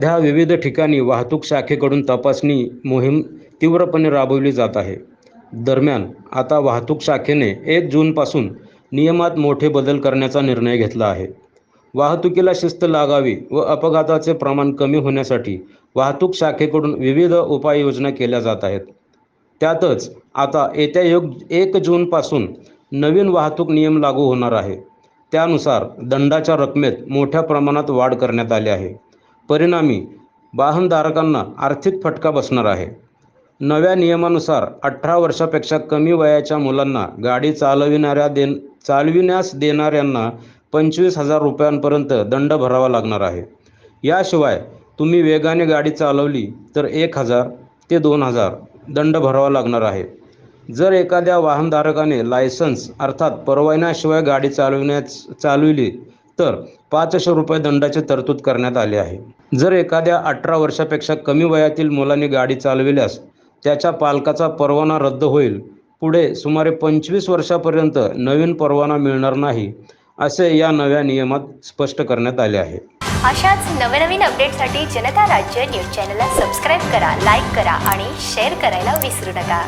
सध्या विविध ठिकाणी वाहतूक शाखेकडून तपासणी मोहीम तीव्रपणे राबवली जात आहे. दरम्यान आता वाहतूक शाखेने एक जूनपासून नियमात मोठे बदल करण्याचा निर्णय घेतला आहे. वाहतुकीला शिस्त लागावी व अपघाताचे प्रमाण कमी होण्यासाठी वाहतूक शाखेकडून विविध उपाययोजना केल्या जात आहेत. त्यातच आता येत्या योग एक जूनपासून नवीन वाहतूक नियम लागू होणार आहे. त्यानुसार दंडाच्या रकमेत मोठ्या प्रमाणात वाढ करण्यात आली आहे. परिणामी वाहनधारकांना आर्थिक फटका बसणार आहे. नव्या नियमानुसार अठरा वर्षापेक्षा कमी वयाच्या मुलांना गाडी चालविणाऱ्या देन चालविण्यास देणाऱ्यांना पंचवीस हजार रुपयांपर्यंत दंड भरावा लागणार आहे. याशिवाय तुम्ही वेगाने गाडी चालवली तर एक हजार ते दोन हजार दंड भरावा लागणार आहे. जर एखाद्या वाहनधारकाने लायसन्स अर्थात परवान्याशिवाय गाडी चालविण्यास चालविली तर पाचशे रुपये दंडाची तरतूद करण्यात आली आहे. जर एखाद्या अठरा वर्षापेक्षा कमी वयातील मुलाने गाडी चालविल्यास त्याच्या पालकाचा परवाना रद्द होईल. पुढे सुमारे पंचवीस वर्षापर्यंत नवीन परवाना मिळणार नाही असे या नव्या नियमात स्पष्ट करण्यात आले आहे. अशाच नवनवीन अपडेटसाठी जनता राज्य न्यूज चॅनलला सबस्क्राईब करा लाईक करा आणि शेअर करायला विसरू नका.